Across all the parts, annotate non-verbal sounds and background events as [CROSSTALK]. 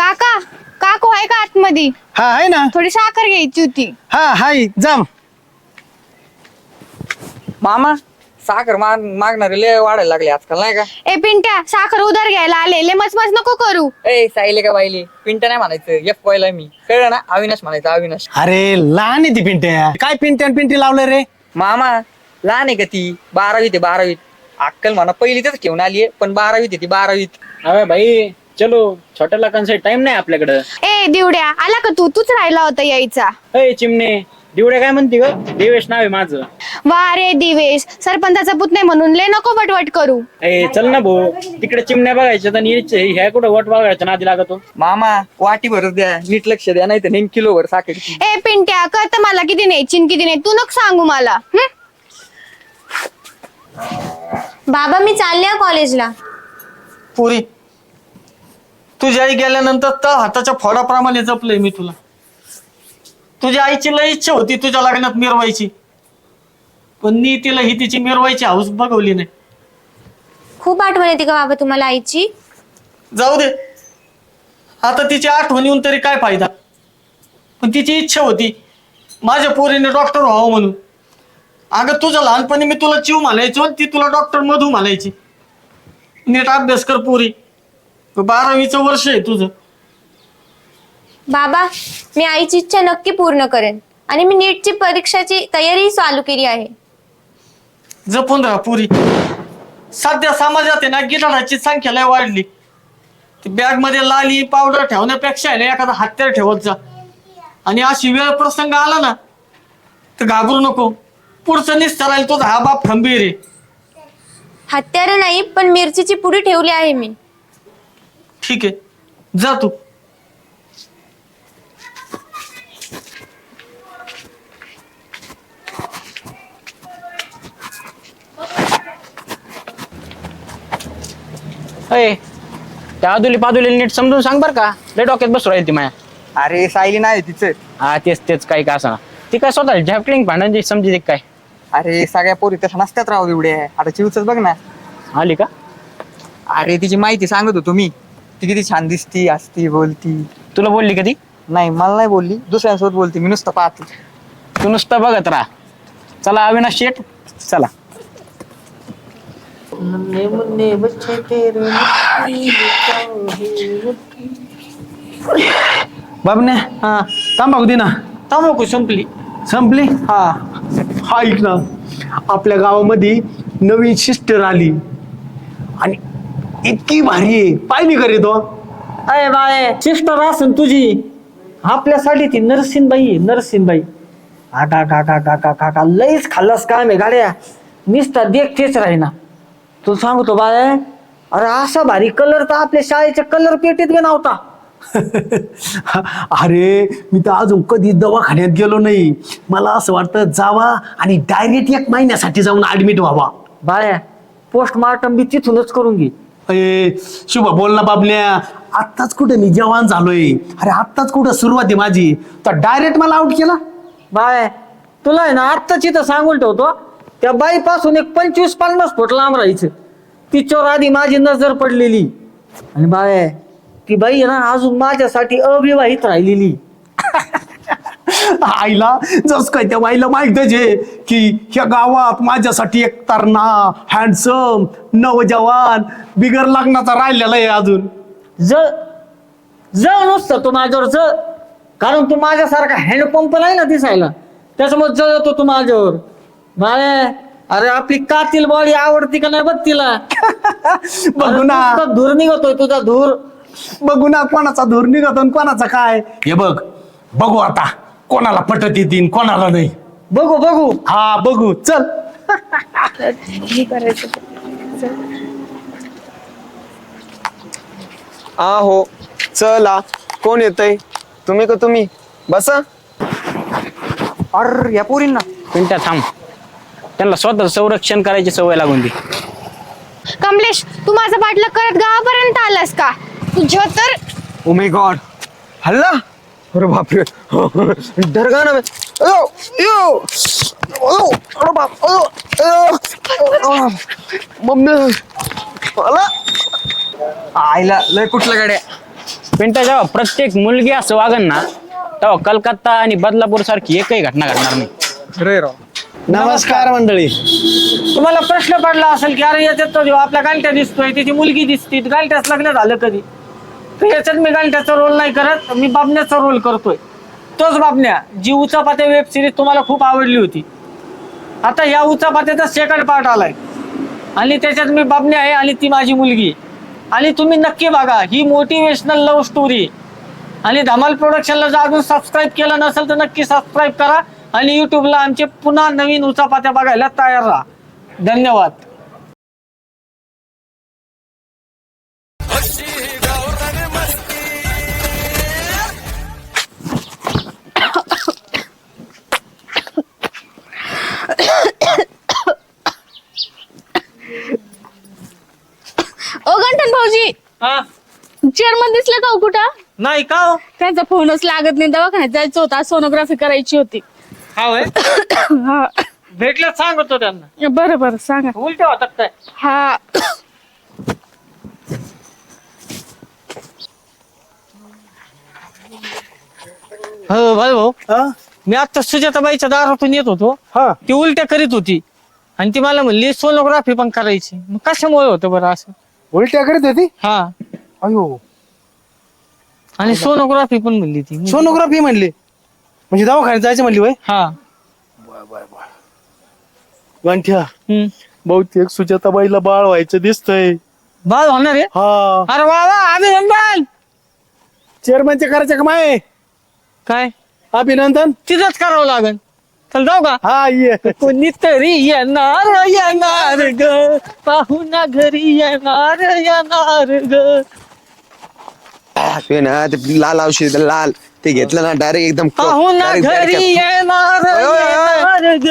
काका काकू आहे का आतमध्ये? हा आहे ना. थोडी साखर घ्यायची होती. हा हाय जाम. मामा साखर माग मागणारे लय वाढायला लागले आजकाल नाही का? ए पिंट्या साखर उधार घ्यायला आले ले मच मच नको करू. ए साईले का बाईले पिंट नाही म्हणायचं एफ पहिला मी. कळलं ना? अविनाश म्हणायचं अविनाश. अरे लहान आहे ती पिंट्या. काय पिंट्या आणि पिंटी लावलं रे? मामा लहान आहे का ती? बारावीत आहे बारावीत. अक्कल म्हणा पहिलीतच घेऊन आली पण बारावीत आहे ती बारावीत. अरे भाई चलो छोट्या लोकांसाठी टाइम नाही आपल्याकडं. ए दिवड्या आला का तू? तूच राहिला होता यायचा. अय चिमणे दिवड्या काय म्हणते ग? देवेश नाव आहे माझं. वा रे दिवेश सरपंचाचा पुतणे म्हणून ले नको वटवट करू. ए चल ना भाऊ तिकडे चिमण्या बघायच्या तर नीरचे ह्या कुठं वट बघायच्या नादी लागतो? मामा वाटी भरच द्या नीट लक्ष द्या नाही तर नेम किलो भर साखर. ए पिंट्या कळत मला किती न्यायची आणि किती नाही तू नको सांगू मला. हं? बाबा मी चालले आहे कॉलेजला. पुरी. तुझी आई गेल्यानंतर तर हाताच्या फोडाप्रमाणे जपलंय मी तुला. तुझ्या आईची लय इच्छा होती तुझ्या लग्नात मिरवायची. पण नी तिला ही तिची मिरवायची हाऊस बघवली नाही. खूप आठवण येते का बाबा तुम्हाला आईची. जाऊ दे. आता तिची आठवण येऊन तरी काय फायदा? पण तिची इच्छा होती. माझ्या पोरीने डॉक्टर व्हावं म्हणून. अगं तुझं लहानपणी मी तुला चिव म्हणायचो आणि ती तुला डॉक्टर मधू म्हणायची. नीट अभ्यास कर पोरी. बारावीचं वर्ष आहे तुझं. बाबा मी आईची इच्छा नक्की पूर्ण करेन. आणि मी नीटची परीक्षाची तयारी चालू केली आहे. जपून राहा पुरी. सध्या समाजात आहे ना गिटाराची संख्या लय वाढली. बॅगमध्ये लाली पावडर ठेवण्यापेक्षा आहे ना एखादा हत्यार ठेवत जा. आणि अशी वेळ प्रसंग आला ना तर घाबरू नको. पुढचं निस्तरायला तुझा हा बाप खंबीर आहे. हत्यारं नाही पण मिरचीची पुडी ठेवली आहे मी. ठीक आहे. जा तू. अय त्या आदुली पादुली नीट समजून सांग बर का. लय डोक्यात बसू राहील ती माया. अरे सायली नाही तिचं. हा तेच तेच काही का असं. ती काय स्वतः झॅपलिंग भांडांची समजी काय? अरे सगळ्या पोरी तशा नसत्यात राहू एवढे. आता चिवच बघ ना. आली का? अरे तिची माहिती सांगत होतो मी. ती किती छान दिसती असती बोलती. तुला बोलली कधी? नाही मला नाही बोलली. दुसऱ्यांसोबत बोलती. मी नुसतं पाहतो. तू नुसतं बघत राहा. चला अविनाश शेठ. चला. बाबने हा. थांबाऊ दे ना थांबू संपली. संपली? हा. हा ऐक ना. आपल्या गावामध्ये नवीन सिस्टर आली. आणि इतकी भारी आहे. पाहिली का रे तो अरे बाय सिस्टर असन तुझी. आपल्यासाठी ती नरसिंहबाई आहे, नरसिंहबाई. आका काका काका काका लईच खाल्लास काम आहे गाड्या. निसता देखतेच राहीना. तू सांगतो बाय अरे असा भारी कलर तर आपल्या शाळेच्या कलर पेटीत बी नव्हता. [LAUGHS] अरे मी तर अजून कधी दवाखान्यात गेलो नाही. मला असं वाटतं जावा आणि डायरेक्ट एक महिन्यासाठी जाऊन ऍडमिट व्हावा. बाय पोस्टमार्टम बी तिथूनच करून घे. अरे शुभ बोल ना बाबल्या. आत्ताच कुठे मी जवान झालोय. अरे आत्ताच कुठं सुरुवात आहे माझी. तर डायरेक्ट मला आउट केला. बाय तुला आहे ना आत्ताच इथं सांगून ठेवतो त्या बाईपासून एक पंचवीस पन्नास फूट लांब राहायचं. तिच्यावर आधी माझी नजर पडलेली. आणि बाय ती बाई आहे ना अजून माझ्यासाठी अविवाहित राहिलेली. आईला जस काय त्या बाईला माहितच आहे की ह्या गावात माझ्यासाठी एक तरणा हँडसम नवजवान बिगर लग्नाचा राहिलेला आहे अजून. ज ज नुसतं तू माझ्यावर ज. कारण तू माझ्यासारखा हँडपंप नाही ना दिसायला. त्याच्यामुळे जळतो तू माझ्यावर. बाय अरे आपली कातील बॉडी आवडती का नाही बघ तिला. [LAUGHS] बघू ना. नुसता धूर निघतोय तुझा धूर. बघू ना कोणाचा धूर निघत आणि कोणाचा काय. हे बघ बघू आता. कोणाला पटत येतील कोणाला नाही. बघू बघू. हा बघू चल. आहो चला कोण येतय? तुम्ही का तुम्ही? बसा. अर या पोरींना. मिनिटात थांब. त्यांना स्वतः संरक्षण करायची सवय लागून दी. कमलेश तू माझा पाठला करत गावापर्यंत आलास का? तुझ्या तर ओ माय गॉड हल्ला. अरे बापरे. दर्गा ना अरे बाप मम्मी. मला आईला लय कुठल्या गाड्या. पिंटा जेव्हा प्रत्येक मुलगी असं वागन ना तेव्हा कलकत्ता आणि बदलापूर सारखी एकही घटना घडणार नाही. रे राव. नमस्कार मंडळी. तुम्हाला प्रश्न पडला असेल की अरे याच्यात तो जेव्हा आपल्या गांठ्या दिसतोय तिची मुलगी दिसती गांठ्याच लग्न झालं कधी? तर याच्यात मी गांठ्याचा रोल नाही करत मी बाबण्याचा रोल करतोय. तोच बाबण्या जी उचापात्या वेब सिरीज तुम्हाला खूप आवडली होती. आता या उचापात्याचा सेकंड पार्ट आलाय. आणि त्याच्यात मी बाबण्या आहे आणि ती माझी मुलगी आणि तुम्ही नक्की बघा ही मोटिवेशनल लव्ह स्टोरी आणि धमाल प्रोडक्शनला जर अजून सबस्क्राईब केलं नसेल तर नक्की सबस्क्राईब करा. आणि युट्यूबला आमचे पुन्हा नवीन उचापात्या बघायला तयार राहा. धन्यवाद. भाऊजी. हा? चेअरमन दिसले का हो कुठं? नाही का? हो? त्यांचा फोनच लागत नाही. दवाखान्यात जायचं होता. सोनोग्राफी करायची होती. हा होय? हा. सांगतो त्यांना. बरं बरं सांगा. उलट्या होतात काय? हा. हो भाई भाऊ. मी आता सुजाताबाईच्या दारातून येत होतो. हा. ती उलट्या करीत होती. आणि ती मला म्हणली सोनोग्राफी पण करायची. मग कशामुळे होतं बरं असं? उलट्या करीत होती? हा. अयो. आणि सोनोग्राफी पण म्हणली ती. सोनोग्राफी म्हणली? म्हणजे दवाखान्यात जायचं म्हणली वय हा. गंठ्या. हम्म. बहुतेक सुजाताबाईला बाळ व्हायचं दिसतंय. बाळ होणार आहे? हा. अरे वा अभिनंदन! चेअरमनचे करायचं का माय काय? अभिनंदन. तिथंच करावं लागेल. चल जाऊ का? हा ये. कोणीतरी येणार येणार ग. पाहुणा घरी येणार येणार ग. ते ना ते लाल औषध लाल. ते घेतलं ना डायरेक्ट एकदम पाहुणा direct घरी direct- येणार. येणार ग.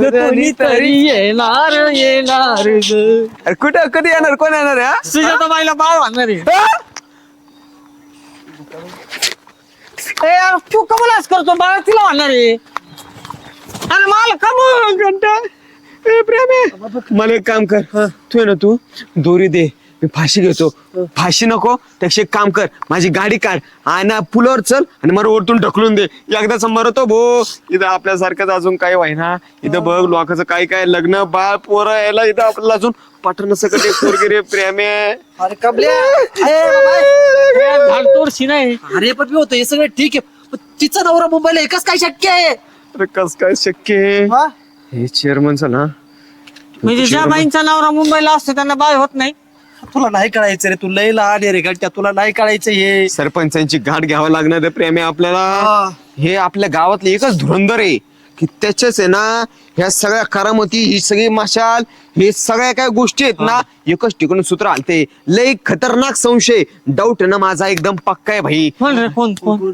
ग कोणीतरी येणार येणार ग. अरे कुठं कधी येणार? कोण येणार आहे, हा? सुजाताबाईला बाळ आणणार आहे. ए यार तू कमलाच करतो बाळ तिला आणणार आहे. अरे मला कमल घंटा? ए, प्रेम आहे. मला एक काम कर. तू आहे ना तू दोरी दे. मी फाशी घेतो. फाशी नको त्यापेक्षा एक काम कर. माझी गाडी काढ. आणि पुलावर चल आणि मला वरतून ढकलून दे. एकदाच मरतो भो. इथं आपल्यासारखंच अजून काही व्हायना. इथं बघ लोकांचं काय काय लग्न बाळ पोरं यायला इथं आपल्याला अजून पटण सकट एक पोरगी रे प्रेम. आहे अरे कबल्या झाडतोडशी नाही अरे पण मी होतो हे सगळं ठीक आहे. पण तिचा नवरा मुंबईला एकच काय शक्य आहे? अरे कस काय शक्य आहे? हा? हे चेअरमनचं ना. म्हणजे ज्या बाईंचा नवरा मुंबईला असतो त्यांना बाळ होत नाही. तुला नाही कळायचं रे तू लय लहान आहे रे गट्ट्या तुला नाही कळायचं हे. सरपंचांची गाठ घ्यावं लागणार आहे प्रेम आहे आपल्याला. हा. हे आपल्या गावातलं एकच धुरंदर आहे की त्याच्याच आहे ना ह्या सगळ्या करामती ही सगळी मशाल हे सगळ्या काय गोष्टी आहेत ना एकच ठिकाणी सूत्र आलते. लय खतरनाक संशय डाऊट आहे ना माझा एकदम पक्का आहे भाई. कोण रे कोण कोण?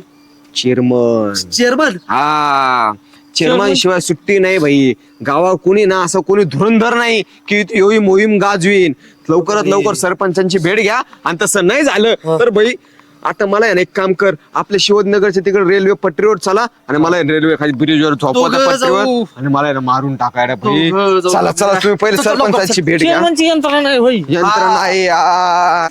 चेअरमन चेअरमन हा. चेअरमन शिवाय सुट्टी नाही भाई. गावात कोणी ना असं कोणी धुरंधर नाही की ही मोहीम गाजवीन. लवकरात लवकर सरपंचांची भेट घ्या आणि तसं नाही झालं तर भाई आता मला आहे ना एक काम कर. आपल्या शिवनगरच्या तिकडे रेल्वे पटरीवर चला आणि मला रेल्वे खाली ब्रिजवर झोपवा त्या दोघं पटरीवर जाऊ. आणि मला आहे ना मारून टाकायला भाई. दोघं जाऊ. चला चला तुम्ही पहिले सरपंचाची भेट घ्या. यंत्रणा आहे यार.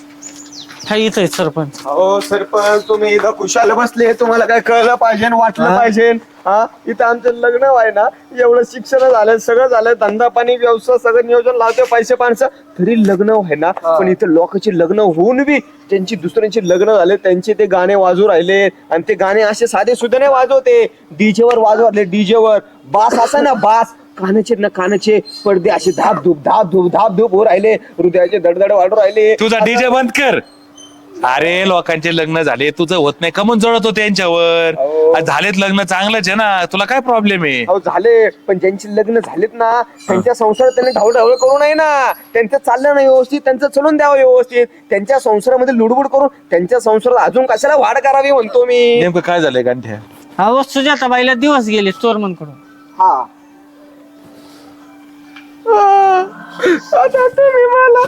हा इथं आहे सरपंच. हो सरपंच तुम्ही इथं खुशाल बसले. तुम्हाला काय कळलं पाहिजे वाटलं पाहिजे? हा? इथं आमचं लग्न व्हाय ना एवढं शिक्षण झालं सगळं झालं धंदा पाणी व्यवसाय सगळं नियोजन लावते पैसे पाणसं तरी लग्न व्हाय ना पण इथं लोकांची लग्न होऊन बी त्यांची दुसऱ्यांची लग्न झाले त्यांचे ते गाणे वाजू राहिले आणि ते गाणे असे साधे सुद्धा नाही वाजवते. डीजे वर वाजवले डीजे वर बास असा ना बास. कानाचे ना कानाचे पडदे असे धाप धूप धाप धूप धाप धूप हो राहिले. हृदयाचे दडदड वाढू राहिले. तुझा डीजे बंद कर. अरे लोकांचे लग्न झाले तुझं होत नाही. कमून जळतो त्यांच्यावर अहो. आ, झालेत लग्न चांगलंच आहे ना. तुला काय प्रॉब्लेम आहे? अहो झाले. पण ज्यांची लग्न झालेत ना त्यांच्या संसारात त्यांनी ढवढावळ करू नये ना. त्यांचं चाललं नाही व्यवस्थित त्यांचं चलून द्यावं व्यवस्थित. त्यांच्या संसारामध्ये लुडबुड करून त्यांच्या संसारात अजून कशाला वाढ करावी म्हणतो मी? नेमकं काय झालंय गांठ्या? अहो सुजाताबाईला दिवस गेले चोरमनकडून हा. आता तुम्ही मला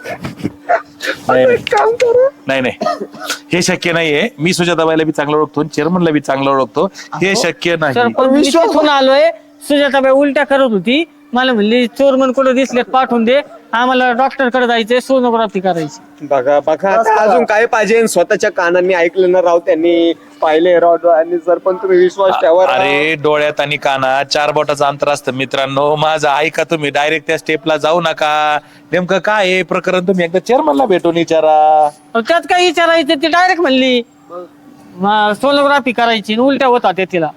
नाही नाही. काम करा. नाही नाही. हे शक्य नाहीये. मी सुजाताबाईला बी चांगलं ओळखतो चेअरमनला बी चांगलं ओळखतो. हे शक्य नाही. सरपंच मी तिथून आलोय. सुजाताबाई उलट्या करत होती. मला म्हणली चोरमन कुठं दिसले पाठवून दे. आम्हाला डॉक्टरकडे जायचंय सोनोग्राफी करायची. बघा बघा आता अजून काय पाहिजे? स्वतःच्या कानांनी ऐकलं ना राव त्यांनी पाहिले राव डोळ्यांनी जर पण तुम्ही विश्वास ठेवा राव. अरे डोळ्यात आणि कानात चार बोटाचं अंतर असतं मित्रांनो. माझं ऐका तुम्ही डायरेक्ट त्या स्टेपला जाऊ नका. नेमकं काय आहे प्रकरण? तुम्ही एकदा चेअरमनला भेटून विचारा. अहो, त्यात काय विचारायचं? ती डायरेक्ट म्हणली सोनोग्राफी करायची आणि उलट्या होता त्या तिला.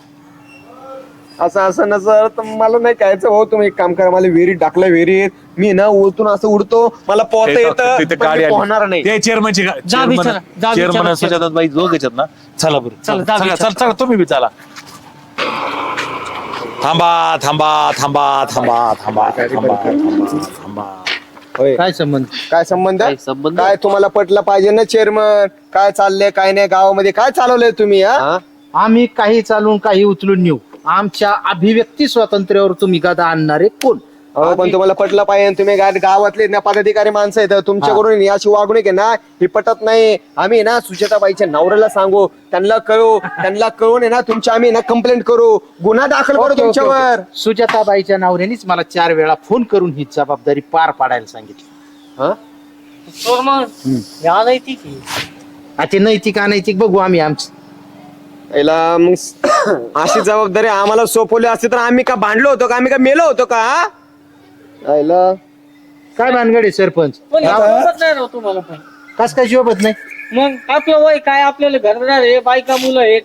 असं असं नसर तर मला नाही कायचं हो तुम्ही एक काम करा मला विहिरीत टाकलं विहिरीत. मी ना उलटून असं उडतो मला पोहता येतं पण मी. पोहणार नाही. ते चेअरमनची जा चेअरमन जा ना चला बरं चला, जा चला विचारा. चला चला तुम्ही बी चला. थांबा थांबा थांबा थांबा थांबा थांबा थांबा थांबा. होय. काय संबंध? काय संबंध? काय संबंध? काय तुम्हाला पटलं पाहिजे ना चेअरमन काय चाललंय काय नाही गावामध्ये काय चालवलंय तुम्ही हा? आम्ही काही चालून काही उचलून नेऊ. आमच्या अभिव्यक्ती स्वातंत्र्यावर तुम्ही गदा आणणारे कोण? अहो पण तुम्हाला पटलं पाहिजे तुम्ही गा- गावातले ना पदाधिकारी माणसं आहेत तुमच्याकडून ही. अशी वागणूक आहे ना ही पटत नाही. आम्ही ना सुचेताबाईच्या नवऱ्याला सांगू त्यांना कळू त्यांना कळून आहे ना तुमच्या आम्ही ना कंप्लेंट करू. गुन्हा दाखल करू ओके, ओके, तुमच्यावर. ओके. सुजाताबाईच्या नावऱ्यानेच मला चार वेळा फोन करून ही जबाबदारी पार पाडायला सांगितली. हा? चोरमन या ती की आता नैतिक अनैतिक बघू आम्ही आमचं. याला मग अशी जबाबदारी आम्हाला सोपवली असती तर आम्ही का भांडलो होतो का? आम्ही का मेलो होतो का हा? याला काय भानगड आहे सरपंच? पण हे? नाही राव तुम्हाला पण. कस काय शोभत नाही? मग आपलं वय काय? आपल्याला घरदार आहे बायका मुलं आहेत.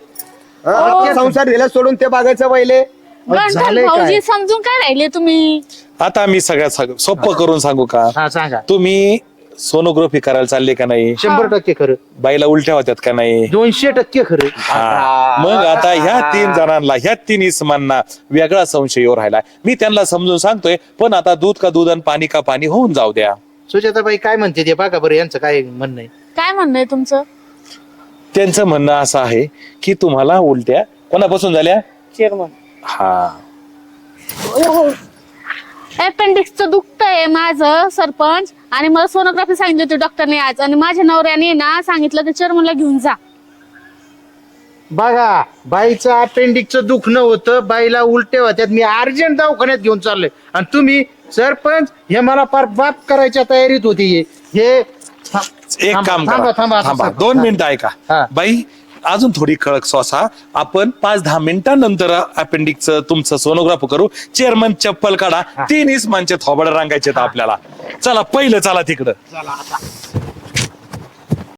हा? संसार दिला सोडून ते बघायचं पहिले झालंय काय? भाऊजी समजून काय राहिले तुम्ही? आता मी सगळ्यात सांग- सोपं करून सांगू का? हा सांगा. तुम्ही सोनोग्राफी करायला चालले का नाही? शंभर टक्के खरं. बाईला उलट्या होत्यात का नाही? दोनशे टक्के खरं. हा. मग आता ह्या तीन जणांना ह्या तीन इसमांना वेगळा संशय येऊ राहिला. मी त्यांना समजून सांगतोय पण आता दूध का दूध आणि पाणी का पाणी होऊन जाऊ द्या. सुजाताबाई काय म्हणते ते बघा बरं यांचं काय म्हणणं आहे? काय म्हणणं आहे तुमचं? त्यांचं म्हणणं असं आहे की तुम्हाला उलट्या कोणापासून झाल्या? चेअरमन हा. अपेंडिक्सचं दुखत आहे माझं सरपंच आणि मला सोनोग्राफी सांगितली होती डॉक्टरने आज आणि माझ्या नवऱ्याने ना सांगितलं की चेअरमनला घेऊन जा बघा बाईचं अपेंडिकचं दुखणं होतं बाईला उलटे होत्यात मी अर्जंट दवाखान्यात घेऊन चाललोय आणि तुम्ही सरपंच हे मला फार बाप करायच्या तयारीत होती हे. हे एक थांबा, काम थांबा, करा थांबा, थांबा. दोन हा. मिनिटं ऐका हा. बाई अजून थोडी कळक श्वासा आपण पाच दहा मिनिटांनंतर अपेंडिकचं तुमचं सोनोग्राफ करू. चेअरमन चप्पल काढा. तीन इसमांचे थोबड रांगायचे आपल्याला. चला पहिलं चला तिकडं.